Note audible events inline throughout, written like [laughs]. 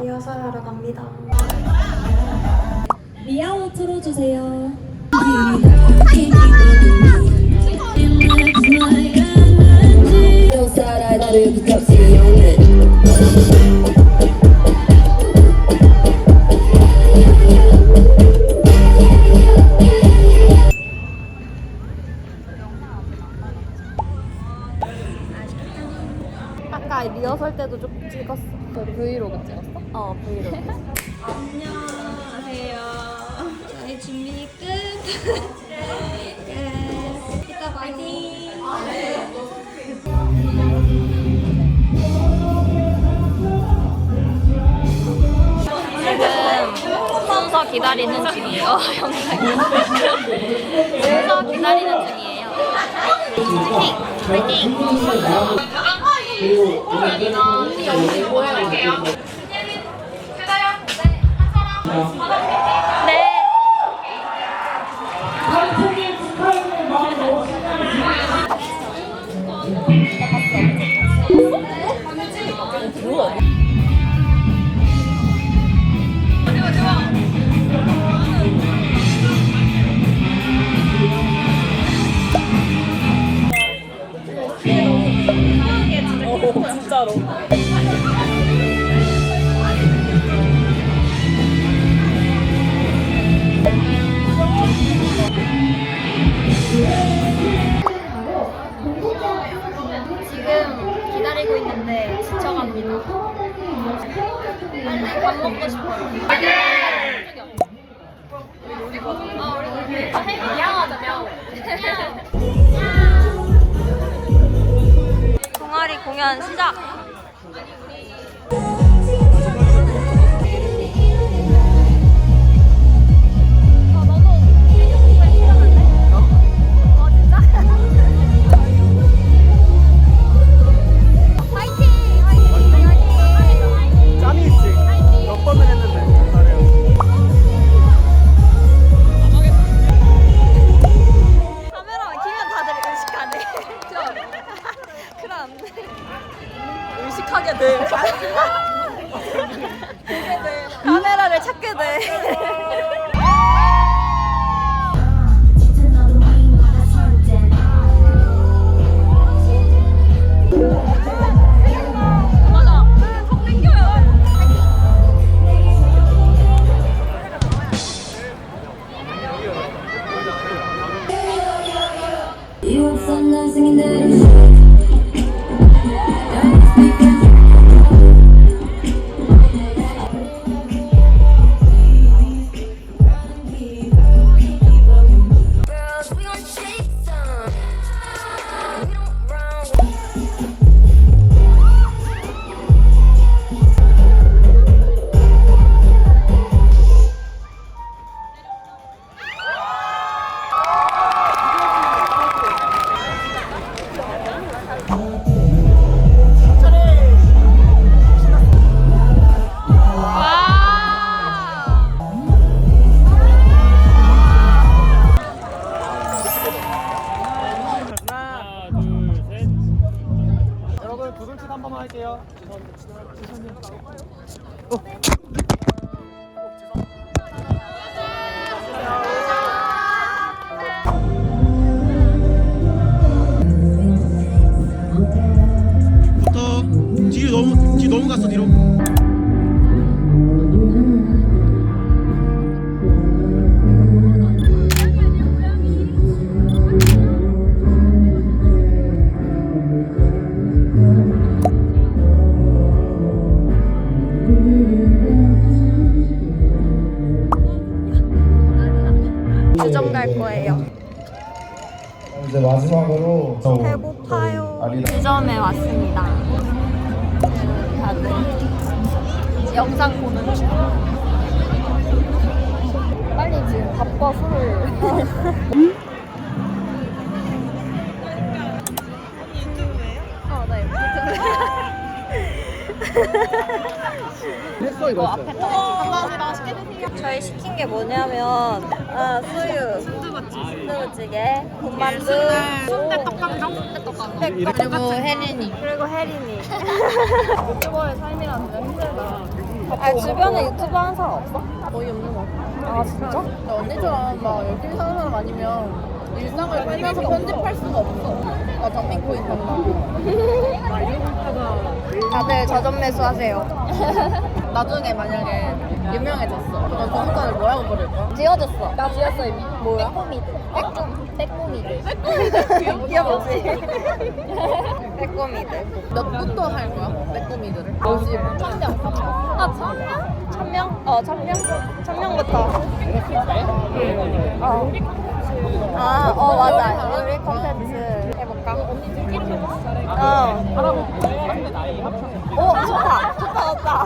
리허설하러 갑니다. 미아오 틀어주세요. [laughs] 아까 리허설 때도 좀 찍었어. 브이로그 찍었어? 어, 브이로그. [laughs] 안녕하세요. 저희 준비 끝. 끝. [laughs] 이따 파이팅. 지금 순서 기다리는 중이에요. 영상이. 순서 기다리는 중이에요. 파이팅! 파이팅! 그리고 이거 언니 언니 뭐할게요 세다요? 네. 지금 기다리고 있는데 지쳐갑니다. 빨리 밥 먹고 싶어요. 공연 시작. 카메라를 찾게 돼. some love singing dirty 여러분 두 손짓 한 번만 할게요. 부터 뒤로 너무 뒤 너무 갔어 뒤로. 거예요. 이제 마지막으로 배고파요. 아리랑 주점에 왔습니다. 다들 영상 보는 중. 빨리 지금 밥과 술을. [laughs] 어. 했어 이거. 감사합니다. 맛있게 드세요. 저희 시킨 게 뭐냐면 아, 수유, 순두부찌개, 군만두, 순대 떡강정, 순대 떡강정, 그리고 혜린이, 그리고 혜린이. [laughs] 유튜버의 삶이란 진짜 힘들다. 아 주변에 유튜브 하는 사람 없어? 거의 없는 것 같아. 아 진짜? 근데 언니처럼 막 열심히 사는 사람 아니면 일상을 살면서 편집할 수가 없어. 아, 장민코인 간다. 다들 저점 매수하세요. [laughs] 나중에 만약에 유명해졌어. 그럼 그 습관을 뭐라고 부를 거야? 지워졌어. 나 지웠어 이미. 뭐야? 빼꼼이드. 빼꼼. 빼꼼이드. 귀여웠지? 빼꼼이드. 몇 분도 할 거야? 빼꼼이들을? 뭐지? 천명, 천명. 아 천명? 천명? 어 천명? 천명부터. 어. 아, 어 맞아. 요리 콘텐츠 해볼까? 어. 오 좋다. 좋다 좋다.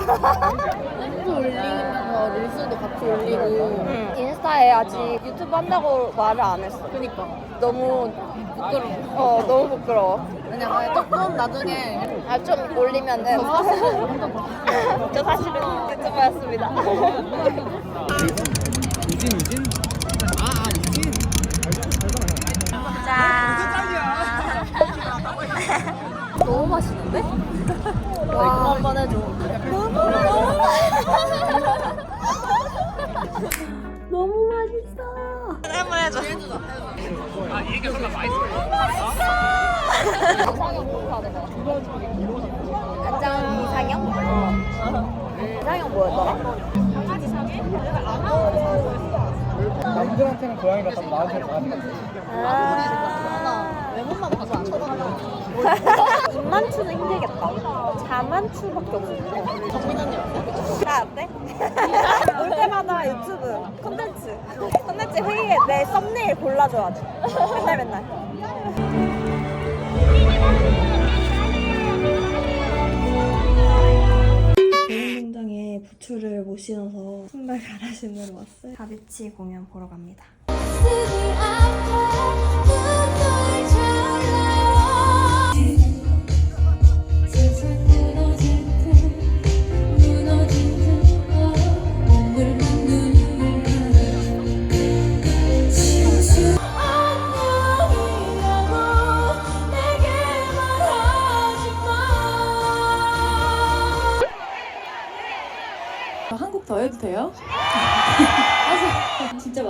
릴스 올리면서 릴스도 같이 올리고. 응. 인스타에 아직 유튜브 한다고 말을 안 했어. 그니까. 너무 부끄러워. 어 너무 부끄러워. 그냥 조금 나중에 아 좀 올리면은 저 사실은 [laughs] 유튜버였습니다. [laughs] 유진 유진? 아 유진. 너무 맛있는데? 와 한번 해줘. 너무 맛있어. 한번 해줘. 아 이게 정말 맛있어. 이상형 뭐하는 거야? 간장 이상형? 이상형 뭐였더라? 남들한테는 고양이 같다면 나한테는 강아지 같아. 아, 외모만 봐서 안 쳐다봐. [laughs] 입만추는 힘들겠다. 자만추밖에 없어. 정민 언니 어때? 나 어때? 올 때마다 유튜브 콘텐츠 콘텐츠 회의에 내 썸네일 골라줘야지. 맨날 맨날. 대웅공장에 부추를 못 신어서 신발 갈아 신으러 왔어요. 다비치 공연 보러 갑니다.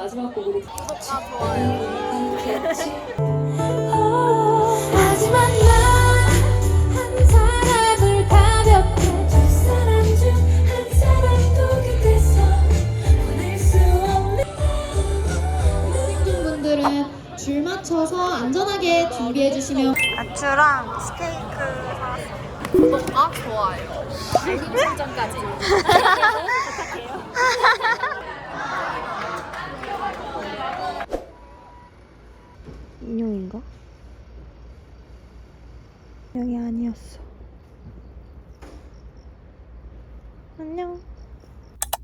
마지막 곡으로 하지만 난한 사람을 가볍게 두 사람 중 한 사람도 곁에서 보낼 수 없는 분들은 줄 맞춰서 안전하게 준비해 주시면 아추랑 스테이크 사왔어. 아, 좋아요. [laughs] 직전까지. [laughs] [laughs] 인형인가? 인형이 아니었어. 안녕.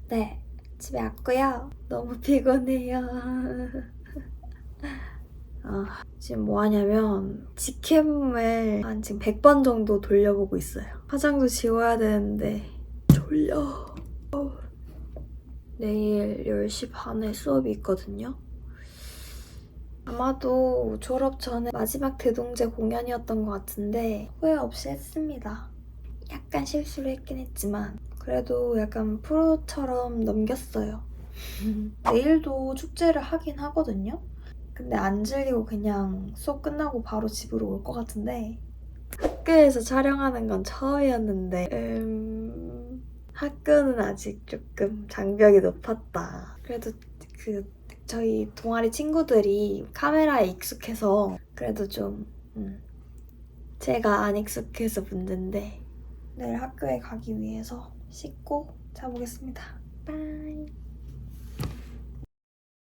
네, 집에 왔고요. 너무 피곤해요. [laughs] 아, 지금 뭐 하냐면 직캠을 한 지금 100번 정도 돌려보고 있어요. 화장도 지워야 되는데 졸려. 어. 내일 10시 반에 수업이 있거든요. 아마도 졸업 전에 마지막 대동제 공연이었던 것 같은데 후회 없이 했습니다. 약간 실수를 했긴 했지만 그래도 약간 프로처럼 넘겼어요. [laughs] 내일도 축제를 하긴 하거든요. 근데 안 즐기고 그냥 수업 끝나고 바로 집으로 올 것 같은데 학교에서 촬영하는 건 처음이었는데 음... 학교는 아직 조금 장벽이 높았다. 그래도 그 저희 동아리 친구들이 카메라에 익숙해서 그래도 좀 음, 제가 안 익숙해서 문제인데 내일 학교에 가기 위해서 씻고 자보겠습니다. 빠이.